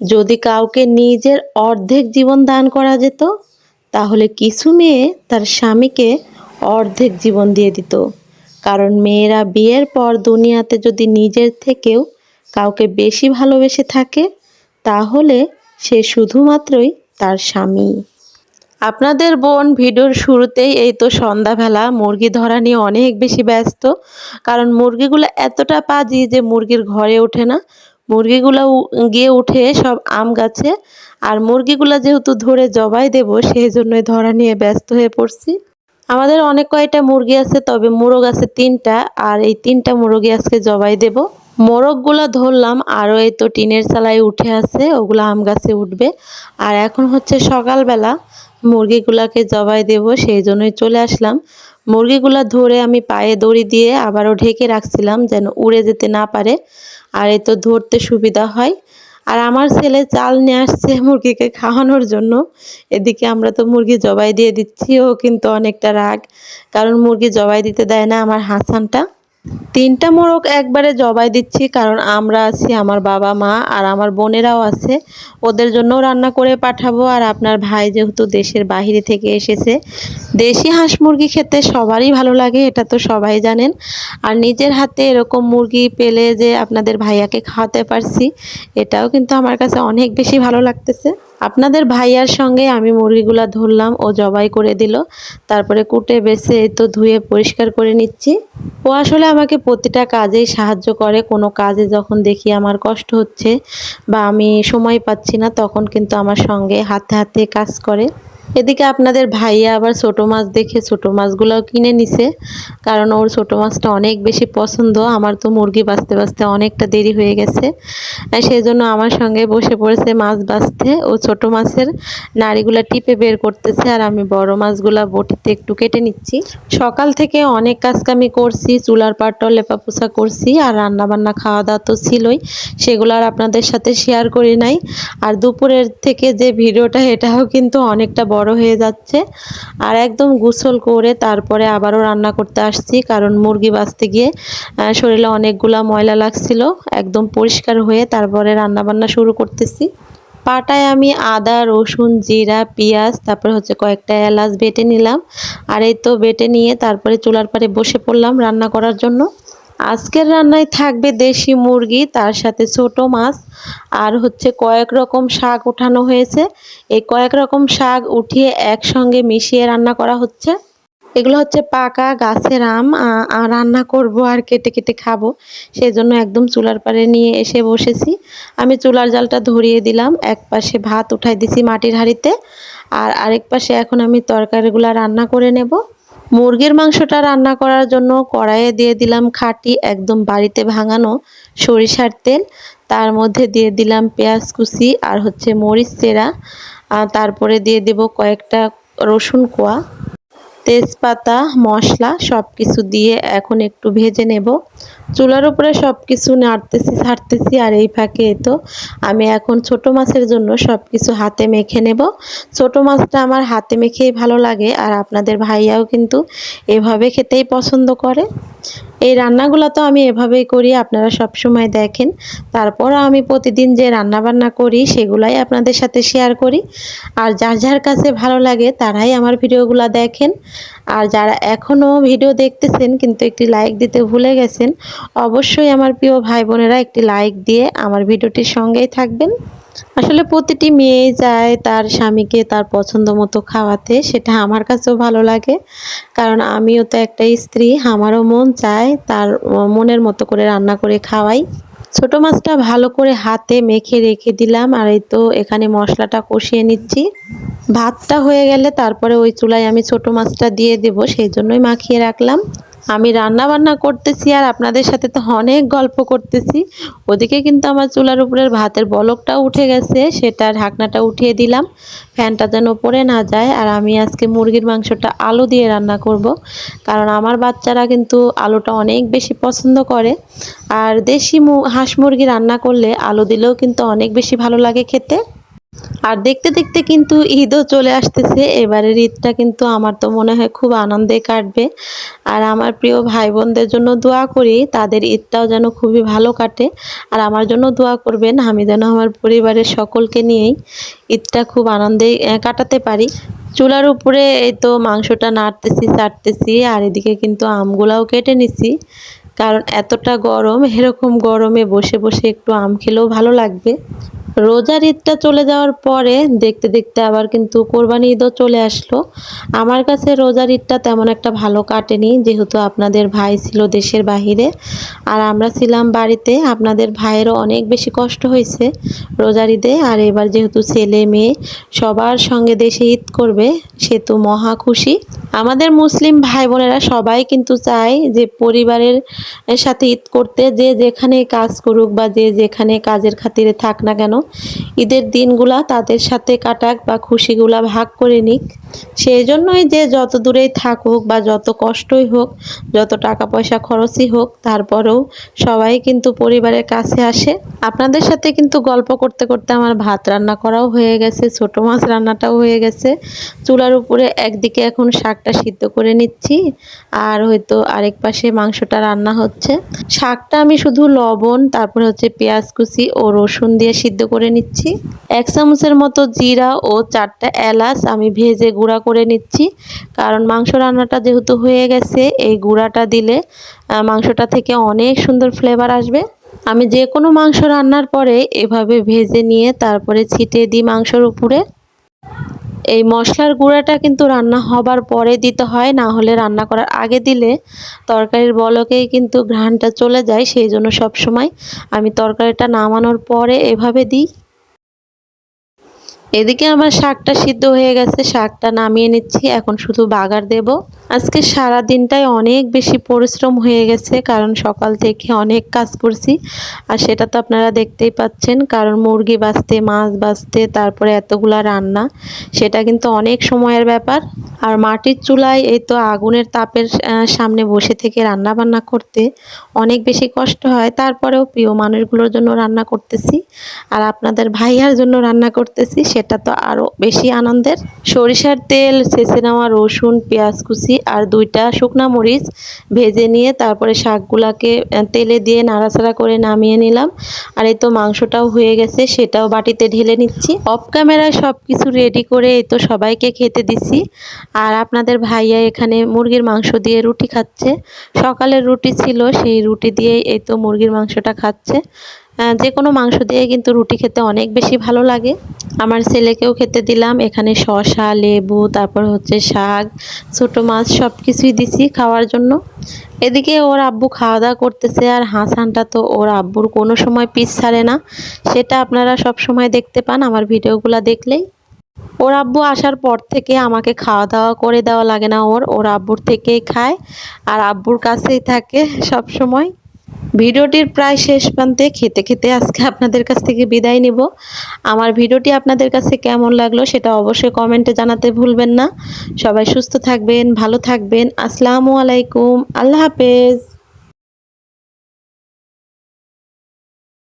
যদি কাউকে নিজের অর্ধেক জীবন দান করা যেত, তাহলে কিছু মেয়ে তার স্বামীকে অর্ধেক জীবন দিয়ে দিত। কারণ মেয়েরা বিয়ের পর দুনিয়াতে যদি নিজের থেকেও কাউকে বেশি ভালোবেসে থাকে, তাহলে সে শুধুমাত্রই তার স্বামী। আপনাদের বোন ভিডিওর শুরুতেই এই তো সন্ধ্যাবেলা মুরগি ধরা নিয়ে অনেক বেশি ব্যস্ত। কারণ মুরগিগুলো এতটা পাজি যে মুরগির ঘরে ওঠে না। মুরগিগুলো গিয়ে উঠে সব আম গাছে। আর মুরগিগুলো যেহেতু ধরে জবাই দেব সেই জন্যই ধরা নিয়ে ব্যস্ত হয়ে পড়ছি। আমাদের অনেক কয়টা মুরগি আছে, তবে মোরগ আছে তিনটা, আর এই তিনটা মুরগি আজকে জবাই দেব। মোরগগুলো ধরলাম, আরও এই তো টিনের চালায় উঠে আছে, ওগুলো আম গাছে উঠবে। আর এখন হচ্ছে সকালবেলা মুরগিগুলাকে জবাই দেব, সেই জন্যই চলে আসলাম। মুরগিগুলা ধরে আমি পায়ে দড়ি দিয়ে আবারও ঢেকে রাখছিলাম যেন উড়ে যেতে না পারে, আর এ তো ধরতে সুবিধা হয়। আর আমার ছেলে চাল নিয়ে আসছে মুরগিকে খাওয়ানোর জন্য। এদিকে আমরা তো মুরগি জবাই দিয়ে দিচ্ছি, ও কিন্তু অনেকটা রাগ, কারণ মুরগি জবাই দিতে দেয় না আমার হাসানটা। তিনটা মোরগ একবারে জবাই দিচ্ছি, কারণ আমরা আছি, আমার বাবা, মা আর আমার বোনেরাও আছে। ওদের জন্যও রান্না করে পাঠাবো আর আপনার ভাই যেহেতু দেশের বাহিরে থেকে এসেছে। দেশি হাঁস মুরগি খেতে সবারই ভালো লাগে, এটা তো সবাই জানেন। আর নিজের হাতে এরকম মুরগি পেলে যে আপনাদের ভাইয়াকে খাওয়াতে পারছি, এটাও কিন্তু আমার কাছে অনেক বেশি ভালো লাগতেছে। আপনাদের ভাইয়ার সঙ্গে আমি মুরগিগুলা ধরলাম, ও জবাই করে দিল। তারপরে কুটে বেছে তো ধুয়ে পরিষ্কার করে নিচ্ছি। ও আসলে আমাকে প্রতিটা কাজেই সাহায্য করে। কোনো কাজে যখন দেখি আমার কষ্ট হচ্ছে বা আমি সময় পাচ্ছি না, তখন কিন্তু আমার সঙ্গে হাতে হাতে কাজ করে। এদিকে আপনাদের ভাইয়া আবার ছোট মাছ দেখে ছোট মাছগুলোও কিনে নিছে, কারণ ওর ছোট মাছটা অনেক বেশি পছন্দ। আমার তো মুরগি বাঁচতে বাঁচতে অনেকটা দেরি হয়ে গেছে। সেই জন্য আমার সঙ্গে বসে পড়েছে মাছ বাঁচতে। ও ছোট মাছের নাড়িগুলা টিপে বের করতেছে আর আমি বড় মাছগুলা বটিতে একটু কেটে নিচ্ছি। সকাল থেকে অনেক কাজকামি করছি, চুলার পাটটা লেপাপোছা করছি আর রান্না বান্না খাওয়া দাওয়া তো ছিলই, সেগুলো আর আপনাদের সাথে শেয়ার করি নাই। আর দুপুরের থেকে যে ভিডিওটা, এটাও কিন্তু অনেকটা বড় হয়ে যাচ্ছে। আর একদম গোসল করে তারপরে আবারও রান্না করতে আসছি, কারণ মুরগি বাঁচতে গিয়ে শরীরে অনেকগুলা ময়লা লাগছিল। একদম পরিষ্কার হয়ে তারপরে রান্না বান্না শুরু করতেছি। পাটায় আমি আদা, রসুন, জিরা, পেঁয়াজ, তারপরে হচ্ছে কয়েকটা এলাচ বেটে নিলাম। আর এই তো বেটে নিয়ে তারপরে চুলার পারে বসে পড়লাম রান্না করার জন্য। আজকের রান্নায় থাকবে দেশি মুরগি, তার সাথে ছোট মাছ আর হচ্ছে কয়েক রকম শাক উঠানো হয়েছে। এই কয়েক রকম শাক উঠিয়ে একসঙ্গে মিশিয়ে রান্না করা হচ্ছে। এগুলো হচ্ছে পাকা গাছের আম রান্না করব আর কেটে কেটে খাব। সেই জন্য একদম চুলার পাড়ে নিয়ে এসে বসেছি। আমি চুলার জালটা ধরিয়ে দিলাম, এক পাশে ভাত উঠাই দিছি মাটির হাঁড়িতে। আর আরেক পাশে এখন আমি তরকারিগুলো রান্না করে নেব। মুরগির মাংসটা রান্না করার জন্য কড়াইয়ে দিয়ে দিলাম খাটি একদম বাড়িতে ভাঙানো সরিষার তেল। তার মধ্যে দিয়ে দিলাম পেঁয়াজ কুচি আর হচ্ছে মরিচ চেরা। তারপরে দিয়ে দেব কয়েকটা রসুন কোয়া। তেজপাতা, মশলা সব কিছু দিয়ে এখন একটু ভেজে নেব। চুলার উপরে সব কিছু নাড়তেছি, ছাড়তেছি আর এই ফাঁকে তো আমি এখন ছোট মাছের জন্য সব কিছু হাতে মেখে নেব। ছোট মাছটা আমার হাতে মেখেই ভালো লাগে আর আপনাদের ভাইয়াও কিন্তু এভাবে খেতেই পছন্দ করে। এই রান্নাগুলো তো আমি এভাবেই করি, আপনারা সব সময় দেখেন। তারপর আমি প্রতিদিন যে রান্না বান্না করি, সেগুলাই আপনাদের সাথে শেয়ার করি। আর যার যার কাছে ভালো লাগে, তারাই আমার ভিডিওগুলো দেখেন। আর যারা এখনও ভিডিও দেখতেছেন, কিন্তু একটি লাইক দিতে ভুলে গেছেন, অবশ্যই আমার প্রিয় ভাই বোনেরা একটি লাইক দিয়ে আমার ভিডিওটির সঙ্গেই থাকবেন। আসলে প্রতিটি মেয়েই চায় তার স্বামীকে তার পছন্দ মতো খাওয়াতে, সেটা আমার কাছেও ভালো লাগে। কারণ আমিও তো একটা স্ত্রী, আমারও মন চায় তার মনের মতো করে রান্না করে খাওয়াই। ছোট মাছটা ভালো করে হাতে মেখে রেখে দিলাম, আর এই তো এখানে মশলাটা কষিয়ে নিচ্ছি। ভাতটা হয়ে গেলে তারপরে ওই চুলায় আমি ছোট মাছটা দিয়ে দেব, সেই জন্যই মাখিয়ে রাখলাম। আমি রান্না বান্না করতেছি আর আপনাদের সাথে তো অনেক গল্প করতেছি। ওদিকে কিন্তু আমার চুলার উপরের ভাতের বলকটা উঠে গেছে সেটা ঢাকনাটা উঠিয়ে দিলাম। ফ্যানটা যেন পড়ে না যায়, আর আমি আজকে মুরগির মাংসটা আলু দিয়ে রান্না করব। কারণ আমার বাচ্চারা কিন্তু আলুটা অনেক বেশি পছন্দ করে। আর দেশি হাঁস মুরগি রান্না করলে আলু দিলেও কিন্তু অনেক বেশি ভালো লাগে খেতে। আর দেখতে দেখতে কিন্তু ঈদও চলে আসতেছে। এবারের ঈদটা কিন্তু আমার তো মনে হয় খুব আনন্দে কাটবে। আর আমার প্রিয় ভাই বোনদের জন্য দোয়া করি, তাদের ঈদটাও যেন খুবই ভালো কাটে। আর আমার জন্য দোয়া করবেন, আমি যেন আমার পরিবারের সকলকে নিয়েই ঈদটা খুব আনন্দে কাটাতে পারি। চুলার উপরে এই তো মাংসটা নাড়তেছি চাটতেছি আর এদিকে কিন্তু আমগুলাও কেটে নিছি। কারণ এতটা গরম, এরকম গরমে বসে বসে একটু আম খেলেও ভালো লাগবে। রোজার ঈদটা চলে যাওয়ার পরে দেখতে দেখতে আবার কিন্তু কোরবানি ঈদও চলে আসলো। আমার কাছে রোজার ঈদটা তেমন একটা ভালো কাটেনি, যেহেতু আপনাদের ভাই ছিল দেশের বাহিরে। আর আমরা ছিলাম বাড়িতে, আপনাদের ভাইয়েরও অনেক বেশি কষ্ট হয়েছে রোজার ঈদে। আর এবার যেহেতু ছেলে মেয়ে, সবার সঙ্গে দেশে ঈদ করবে, সে তো মহা খুশি। আমাদের মুসলিম ভাই বোনেরা সবাই কিন্তু চায় যে পরিবারের সাথে ঈদ করতে যে যেখানে কাজ করুক বা যে যেখানে কাজের খাতিরে থাক না কেন, ঈদের দিনগুলা তাদের সাথে কাটাক বা খুশিগুলা ভাগ করে নিক। সেই জন্যই যে যত দূরেই থাকুক বা যত কষ্টই হোক, যত টাকা পয়সা খরচই হোক, তারপরেও সবাই কিন্তু পরিবারের কাছে আসে। আপনাদের সাথে কিন্তু গল্প করতে করতে আমার ভাত রান্না করাও হয়ে গেছে, ছোট মাছ রান্নাটাও হয়ে গেছে। চুলার উপরে একদিকে এখন শাকটা সিদ্ধ করে নিচ্ছি। আর হয়তো আরেক পাশে মাংসটা রান্না হচ্ছে। শাকটা আমি শুধু লবণ, তারপরে হচ্ছে পেঁয়াজ কুচি ও রসুন দিয়ে সিদ্ধ করে নিচ্ছি। এক চামচের মতো জিরা ও চারটা এলাচ আমি ভেজে গুঁড়া করে নিচ্ছি। কারণ মাংস রান্নাটা যেহেতু হয়ে গেছে, এই গুঁড়াটা দিলে মাংসটা থেকে অনেক সুন্দর ফ্লেভার আসবে। আমি যে কোনো মাংস রান্নার পরে এভাবে ভেজে নিয়ে তারপরে ছিটিয়ে দিই মাংসর উপরে। এই মশলার গুঁড়াটা কিন্তু রান্না হবার পরে দিতে হয়, না হলে রান্না করার আগে দিলে তরকারির বলকেই কিন্তু ঘ্রাণটা চলে যায়, সেই জন্য সব সময় আমি তরকারিটা নামানোর পরে এভাবে দিই। এদিকে আমার শাকটা সিদ্ধ হয়ে গেছে, শাকটা নামিয়ে নিচ্ছি, এখন শুধু বাগার দেব। আজকে সারা দিনটাই অনেক বেশি পরিশ্রম হয়ে গেছে, কারণ সকাল থেকে অনেক কাজ করছি। আর সেটা তো আপনারা দেখতেই পাচ্ছেন, কারণ মুরগি বাঁচতে, মাছ বাঁচতে, তারপরে এতগুলা রান্না, সেটা কিন্তু অনেক সময়ের ব্যাপার। আর মাটির চুলায় এই তো আগুনের তাপের সামনে বসে থেকে রান্না বান্না করতে অনেক বেশি কষ্ট হয়। তারপরেও প্রিয় মানুষগুলোর জন্য রান্না করতেছি, আর আপনাদের ভাইয়ার জন্য রান্না করতেছি, সেটা তো আরও বেশি আনন্দের। সরিষার তেল, ছেঁচে নেওয়া রসুন, পেঁয়াজ কুচি আর দুইটা শুকনা মরিচ ভেজে নিয়ে তারপরে শাকগুলাকে তেলে দিয়ে নাড়াচাড়া করে নামিয়ে নিলাম। আর এই তো মাংসটাও হয়ে গেছে, সেটাও বাটিতে ঢেলে নিচ্ছি। অফ ক্যামেরায় সব কিছু রেডি করে এই তো সবাইকে খেতে দিছি। আর আপনাদের ভাইয়া এখানে মুরগির মাংস দিয়ে রুটি খাচ্ছে। সকালের রুটি ছিল, সেই রুটি দিয়েই এই তো মুরগির মাংসটা খাচ্ছে। যে কোনো মাংস দিয়ে কিন্তু রুটি খেতে অনেক বেশি ভালো লাগে। আমার ছেলেকেও খেতে দিলাম, এখানে শসা, লেবু, তারপর হচ্ছে শাক, ছোটো মাছ সব কিছুই দিছি খাওয়ার জন্য। এদিকে ওর আব্বু খাওয়া দাওয়া করতেছে আর হাসানটা তো ওর আব্বুর কোনো সময় পিস ছাড়ে না। সেটা আপনারা সব সময় দেখতে পান, আমার ভিডিওগুলো দেখলেই। ওর আব্বু আসার পর থেকে আমাকে খাওয়া দাওয়া করে দেওয়া লাগে না ওর ওর আব্বুর থেকেই খায়। আর আব্বুর কাছেই থাকে সব সময়। ভিডিওটির প্রায় শেষ প্রান্তে খেতে খেতে আজকে আপনাদের কাছ থেকে বিদায় নিব। আমার ভিডিওটি আপনাদের কাছে কেমন লাগল সেটা অবশ্যই কমেন্টে জানাতে ভুলবেন না। সবাই সুস্থ থাকবেন, ভালো থাকবেন। আসসালামু আলাইকুম। আল্লাহ হাফেজ।